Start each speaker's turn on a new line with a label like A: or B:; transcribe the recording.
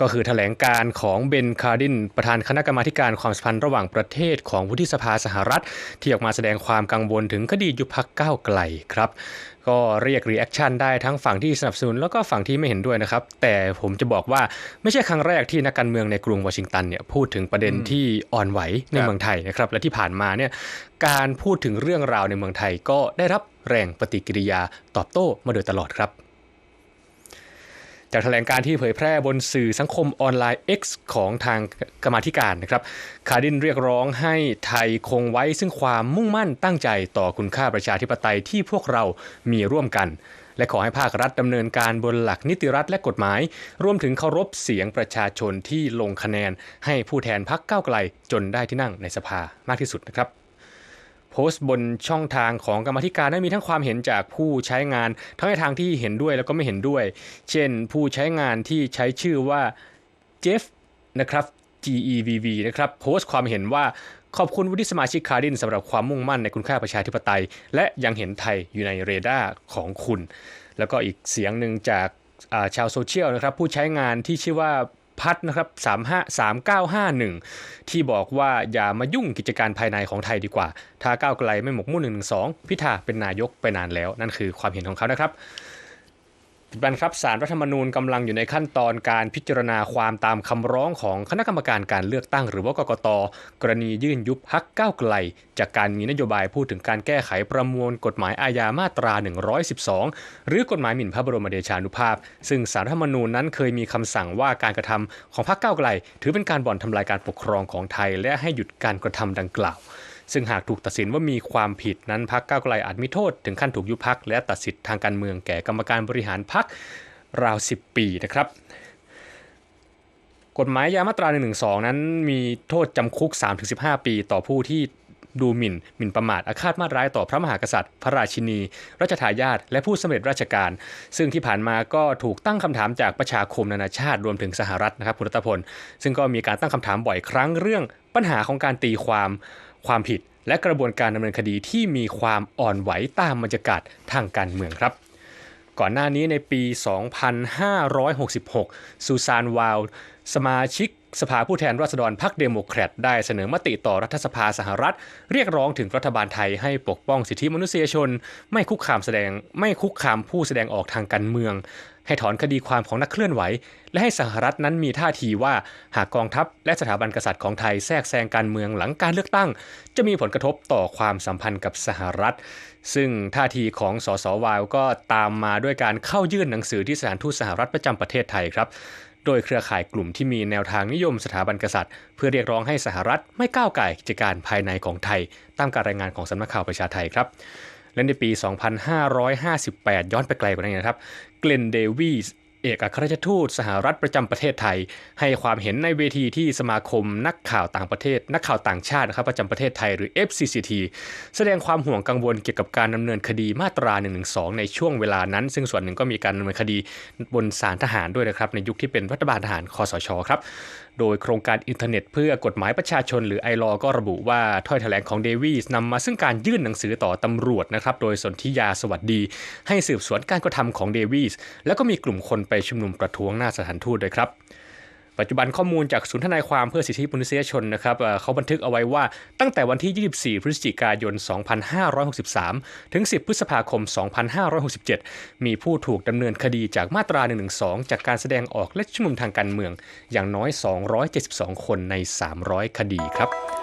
A: ก็คือแถลงการของเบนคาร์ดิน ประธานคณะกรรมาธิการความสัมพันธ์ระหว่างประเทศของวุฒิสภาสหรัฐ ที่ออกมาแสดงความกังวลถึงคดียุบพักก้าวไกลครับก็เรียกรีแอคชั่นได้ทั้งฝั่งที่สนับสนุนแล้วก็ฝั่งที่ไม่เห็นด้วยนะครับ แต่ผมจะบอกว่าไม่ใช่ครั้งแรกที่นักการเมืองในกรุงวอชิงตันเนี่ยพูดถึงประเด็นที่อ่อนไหวใน
B: ครับ
A: เมืองไทยนะครับและที่ผ่านมาเนี่ยการพูดถึงเรื่องราวในเมืองไทยก็ได้รับแรงปฏิกิริยาตอบโต้มาโดยตลอดครับ จากแถลงการที่เผยแพร่บนสื่อสังคมออนไลน์ X ของทางกรรมาธิการนะครับ คาดินเรียกร้องให้ไทยคงไว้ซึ่งความมุ่งมั่นตั้งใจต่อคุณค่าประชาธิปไตยที่พวกเรามีร่วมกัน และขอให้ภาครัฐดำเนินการบนหลักนิติรัฐและกฎหมาย รวมถึงเคารพเสียงประชาชนที่ลงคะแนน ให้ผู้แทนพักก้าไกลจนได้ที่นั่งในสภามากที่สุดนะครับ โพสต์บนช่องทางของกรรมธิการนั้นมีทั้งความเห็นจากผู้ใช้งาน ทั้งในทางที่เห็นด้วยแล้วก็ไม่เห็นด้วย เช่น ผู้ใช้งานที่ใช้ชื่อว่าเจฟนะครับ GEVV นะครับโพสต์ความเห็นว่าขอบคุณวุฒิสมาชิกคาร์ดินสำหรับความมุ่งมั่นในคุณค่าประชาธิปไตย และยังเห็นไทยอยู่ในเรดาร์ของคุณ แล้วก็อีกเสียงหนึ่งจากาชาวโซเชียลนะครับผู้ใช้งานที่ชื่อว่า พัดนะครับ35 3951 ที่บอกว่าอย่ามายุ่งกิจการภายในของไทยดีกว่า ถ้าก้าวไกลไม่หมกมุ่น112 พิธาเป็นนายกไปนานแล้ว นั่นคือความเห็นของเขานะครับ ปัจจุบันครับสารรัฐธรรมนูญกำลังอยู่ในขั้นตอนการพิจารณาความตามคำร้องของคณะกรรมการการเลือกตั้ง หรือว่ากกต กรณียื่นยุบพักก้าวไกล จากการมีนโยบายพูดถึงการแก้ไขประมวลกฎหมายอาญามาตรา 112 หรือกฎหมายหมิ่นพระบรมเดชานุภาพ ซึ่งสารรัฐธรรมนูญนั้นเคยมีคำสั่งว่าการกระทำของพรรคก้าวไกล ถือเป็นการบ่อนทำลายการปกครองของไทย และให้หยุดการกระทำดังกล่าว ซึ่งหากถูกตัดสินว่ามีความผิดนั้นพรรคก้าวไกลอาจมีโทษ ถึงขั้นถูกยุบพักและตัดสิทธิ์ทางการเมืองแก่กรรมการบริหารพรรคราว 10 ปีนะครับกฎหมายยามาตรา 112 นั้นมีโทษจำคุก 3-15 ปี ต่อผู้ที่ดูหมิ่น หมิ่นประมาทอาฆาตมาร้ายต่อพระมหากษัตริย์ พระราชินี รัชทายาทและผู้สำเร็จราชการ ซึ่งที่ผ่านมาก็ถูกตั้งคำถามจากประชาคมนานาชาติรวมถึงสหรัฐนะครับคุณรัตพล ซึ่งก็มีการตั้งคำถามบ่อยครั้งเรื่องปัญหาของการตีความ ความผิดและกระบวนการดำเนินคดีที่มีความอ่อนไหวตามบรรยากาศทางการเมืองครับ ก่อนหน้านี้ในปี 2566 ซูซานวาลสมาชิกสภาผู้แทนราษฎรพรรคเดโมแครตได้เสนอมติต่อรัฐสภาสหรัฐ เรียกร้องถึงรัฐบาลไทยให้ปกป้องสิทธิมนุษยชน ไม่คุกคามแสดงไม่คุกคามผู้แสดงออกทางการเมือง ให้ถอนคดีความของนักเคลื่อนไหว และให้สหรัฐนั้นมีท่าทีว่าหากกองทัพและสถาบันกษัตริย์ของไทยแทรกแซงการเมืองหลังการเลือกตั้ง จะมีผลกระทบต่อความสัมพันธ์กับสหรัฐ ซึ่งท่าทีของสสวาวก็ตามมาด้วยการเข้ายื่นหนังสือที่สถานทูตสหรัฐประจำประเทศไทยครับโดยเครือข่ายกลุ่มที่มีแนวทางนิยมสถาบันกษัตริย์ เพื่อเรียกร้องให้สหรัฐไม่ก้าวไก่กิจการภายในของไทย ตามการรายงานของสำนักข่าวประชาไทยครับ และในปี 2558 ย้อนไปไกลกว่านั้นนะครับ เกลนเดวีส เอกอัครราชทูตสหรัฐประจำประเทศไทย ให้ความเห็นในเวทีที่สมาคมนักข่าวต่างประเทศ นักข่าวต่างชาตินะครับประจำประเทศไทยหรือ FCCT แสดงความห่วงกังวลเกี่ยวกับการดำเนินคดีมาตรา112ในช่วงเวลานั้น ซึ่งส่วนหนึ่งก็มีการดำเนินคดีบนศาลทหารด้วยนะครับในยุคที่เป็นรัฐบาลทหารคอสชครับโดยโครงการอินเทอร์เน็ตเพื่อกฎหมายประชาชนหรือไอรอก็ระบุว่าถ้อยแถลงของเดวีสนำมาซึ่งการยื่นหนังสือต่อตำรวจนะครับโดยสนธิยาสวัสดี ให้สืบสวนการกระทำของเดวีสแล้วก็มีกลุ่มคนไปชุมนุมประท้วงหน้าสถานทูตด้วยครับปัจจุบันข้อมูลจากศูนย์ทนายความเพื่อสิทธิมนุษยชนนะครับเขาบันทึกเอาไว้ว่าตั้งแต่วันที่ 24 พฤศจิกายน 2563 ถึง 10 พฤษภาคม 2567 มีผู้ถูกดำเนินคดีจากมาตรา 112 จากการแสดงออกและชุมนุมทางการเมือง อย่างน้อย 272 คนใน 300 คดีครับ